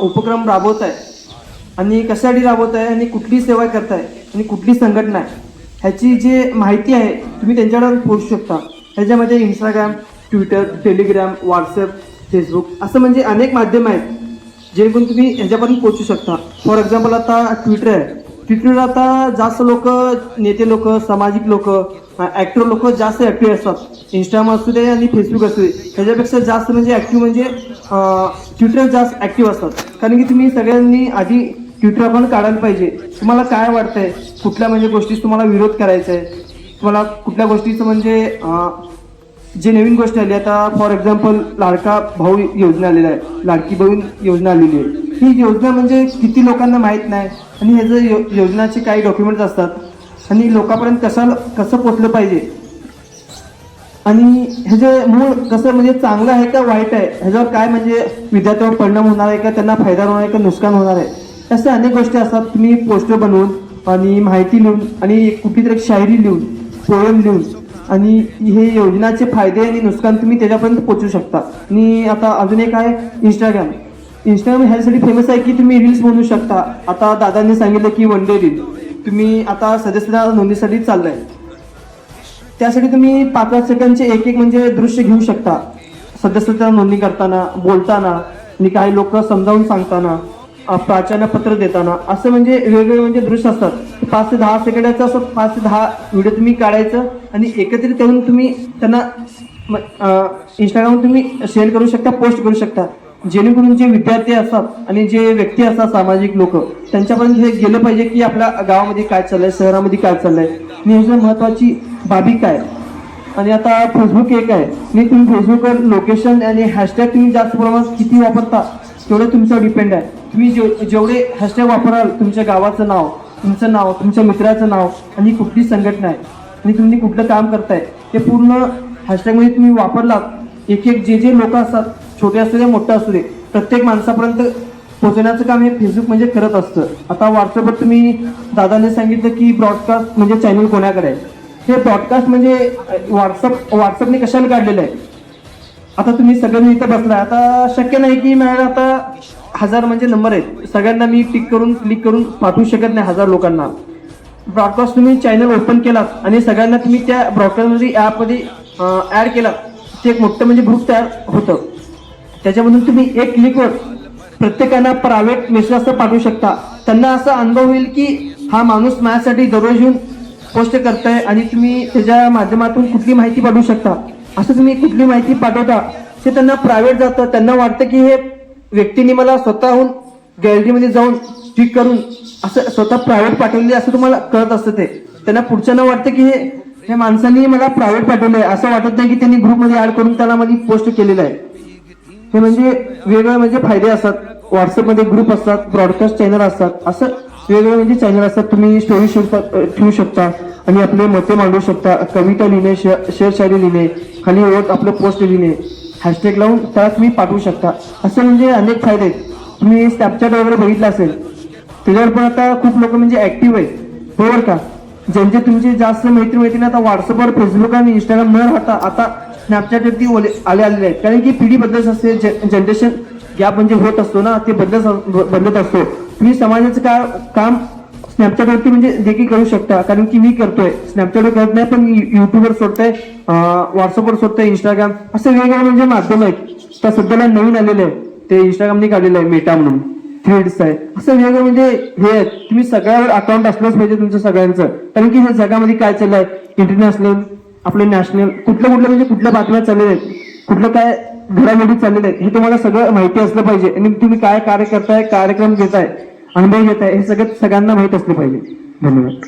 उपक्रम राबवत आहे आणि कशासाठी राबवत आहे आणि कुठली सेवा करताय आणि कुठली संघटना आहे. ह्याची जी माहिती आहे तुम्ही त्यांच्याकडे पोहोचू शकता. ह्याच्यामध्ये Instagram Twitter Telegram WhatsApp Facebook असं म्हणजे अनेक माध्यम आहेत जेणेकरून तुम्ही ह्याच्यापर्यंत पोहोचू शकता. फॉर एक्झाम्पल आता ट्विटर आहे. ट्विटरवर आता जास्त लोक नेते लोक सामाजिक लोक ॲक्टर लोक जास्त ॲक्टिव्ह असतात. इंस्टाग्राम असू दे आणि फेसबुक असू दे. ह्याच्यापेक्षा जास्त म्हणजे ॲक्टिव्ह म्हणजे ट्विटर जास्त ॲक्टिव्ह असतात. कारण की तुम्ही सगळ्यांनी आधी ट्विटर आपण काढायला पाहिजे. तुम्हाला काय वाटतंय? कुठल्या म्हणजे गोष्टीस तुम्हाला विरोध करायचा आहे तुम्हाला कुठल्या गोष्टीचं म्हणजे जे नवीन गोष्ट आली आता फॉर एक्झाम्पल लाडका भाऊ योजना आलेला आहे. लाडकी बहीण योजना आलेली आहे. ही योजना म्हणजे किती लोकांना माहीत नाही. आणि ह्याचं यो योजनाचे काही डॉक्युमेंट्स असतात आणि लोकांपर्यंत कसं कसं पोचलं पाहिजे? आणि ह्याचे मूळ कसं म्हणजे चांगलं आहे का वाईट आहे ह्याच्यावर काय म्हणजे विद्यार्थ्यावर परिणाम होणार आहे का त्यांना फायदा होणार आहे का नुकसान होणार आहे अशा अनेक गोष्टी असतात. तुम्ही पोस्टर बनवून आणि माहिती लिहून आणि कुठली तरी एक शायरी लिहून पोयम लिहून आणि हे योजनाचे फायदे आणि नुकसान तुम्ही त्याच्यापर्यंत पोचू शकता. आणि आता अजून एक आहे इंस्टाग्राम इंस्टाग्राम ह्यासाठी फेमस आहे की तुम्ही रील्स बनवू शकता. आता दादांनी सांगितलं की वन डे रील तुम्ही आता सदस्यता नोंदणीसाठी आहे त्यासाठी तुम्ही पाच पाच सेकंदचे एक एक म्हणजे दृश्य घेऊ शकता. सदस्यता नोंदणी करताना बोलताना आणि काही लोक समजावून सांगताना प्राचार्य प्राचार्यपत्र देताना असं म्हणजे वेगवेगळे म्हणजे दृश्य असतात. पाच ते दहा सेकंडाचं असं पाच ते दहा व्हिडिओ तुम्ही काढायचं आणि एकत्रित करून तुम्ही त्यांना इंस्टाग्राम तुम्ही शेअर करू शकता पोस्ट करू शकता. जेणेकरून जे विद्यार्थी असतात आणि जे व्यक्ती असतात सामाजिक लोक त्यांच्यापर्यंत हे गेलं पाहिजे की आपल्या गावामध्ये काय चाललंय शहरामध्ये काय चाललंय आणि महत्वाची बाबी काय? आणि आता फेसबुक एक आहे. मी तुम्ही फेसबुकवर लोकेशन आणि हॅशटॅग तुम्ही जास्त प्रमाणात किती वापरता तेवढं तुमच्यावर डिपेंड आहे. तुम्ही जेव जेवढे हॅशटॅग वापराल तुमच्या गावाचं नाव तुमचं नाव तुमच्या मित्राचं नाव आणि कुठली संघटना आहे आणि तुम्ही कुठलं काम करताय ते पूर्ण हॅशटॅगमध्ये तुम्ही वापरलात एक एक जे जे लोक असतात छोटे असू दे मोठं असू दे प्रत्येक माणसापर्यंत पोहोचण्याचं काम हे फेसबुक म्हणजे करत असतं. आता व्हॉट्सअपवर तुम्ही दादाने सांगितलं की ब्रॉडकास्ट म्हणजे चॅनल कोणाकडे? आहे हे ब्रॉडकास्ट म्हणजे व्हॉट्सअप व्हॉट्सअपने कशाला काढलेलं आहे? आता तुम्ही सगळ्यांनी इथं बसलाय. आता शक्य नाही की माझ्या आता हजार म्हणजे नंबर आहेत. सगळ्यांना मी पिक करून क्लिक करून पाठवू शकत नाही हजार लोकांना. ब्रॉडकास्ट तुम्ही चॅनल ओपन केलात आणि सगळ्यांना तुम्ही त्या ब्रॉडकास्टमध्ये ॲपमध्ये ॲड केलात. ते एक मोठं म्हणजे ग्रुप तयार होतं. त्याच्यामधून तुम्ही एक क्लिकवर प्रत्येकाला प्रायव्हेट मेसेज असं पाठवू शकता. त्यांना असा अनुभव होईल की हा माणूस माझ्यासाठी दररोज येऊन पोस्ट करताय आणि तुम्ही त्याच्या माध्यमातून कुठली माहिती पाठवू शकता. असं तुम्ही कुठली माहिती पाठवता ते त्यांना प्रायव्हेट जातं. त्यांना वाटतं की हे व्यक्तीने मला स्वतःहून गॅलरीमध्ये जाऊन क्लिक करून असं स्वतः प्रायव्हेट पाठवले असं तुम्हाला कळत असतं ते. त्यांना पुढच्यांना वाटतं की हे हे माणसांनी मला प्रायव्हेट पाठवलंय. असं वाटत नाही की त्यांनी ग्रुपमध्ये ऍड करून त्याला मध्ये पोस्ट केलेलं आहे. हे म्हणजे वेगवेगळे म्हणजे फायदे असतात. व्हॉट्सअपमध्ये ग्रुप असतात ब्रॉडकास्ट चॅनल असतात. असं वेगवेगळे म्हणजे चॅनल असतात. तुम्ही स्टोरी ठेवू शकता आणि आपले मते मांडू शकता. कविता लिहिणे शेअर शायरी लिहिणे खाली ओळख आपलं पोस्ट लिहिणे. हॅशटॅग लावून त्याला तुम्ही पाठवू शकता. असं म्हणजे अनेक फायदे आहेत. तुम्ही स्नॅपचॅट वगैरे बघितलं असेल त्याच्यावर पण आता खूप लोक म्हणजे ऍक्टिव्ह आहेत. बरोबर का? ज्यांचे तुमचे जास्त मैत्री मैत्रिणी आता व्हॉट्सअपवर फेसबुक आणि इंस्टाग्राम न राहता आता स्नॅपचॅटवरती ओले- आले आलेले आहेत. कारण की पिढी बदलत असते. जनरेशन गॅप म्हणजे होत असतो ना ते बदलत बदलत असतो. तुम्ही समाजाचं का काम स्नॅपचॅटवरती म्हणजे देखील करू शकता. कारण की मी करतोय. स्नॅपचॅटवर करत नाही पण युट्यूबवर सोडतोय व्हॉट्सअपवर सोडतोय इंस्टाग्राम असं वेगवेगळे म्हणजे माध्यम आहेत. तर सध्याला नवीन आलेलं आहे ते इंस्टाग्रामने काढलेलं आहे मेटा म्हणून. थ्रेड्स आहे. असं वेगळं म्हणजे हे आहेत. तुम्ही सगळ्यावर अकाउंट असलंच पाहिजे तुमचं सगळ्यांचं. कारण की हे जगामध्ये काय चाललंय? इंटरनॅशनल आपले नॅशनल कुठलं कुठलं म्हणजे कुठल्या बातम्या चाललेल्या आहेत कुठलं काय घडामोडी चाललेल्या आहेत हे तुम्हाला सगळं माहिती असलं पाहिजे. आणि तुम्ही काय कार्य करताय कार्यक्रम घेताय अनुभव घेताय हे सगळं सगळ्यांना माहीत असलं पाहिजे. धन्यवाद.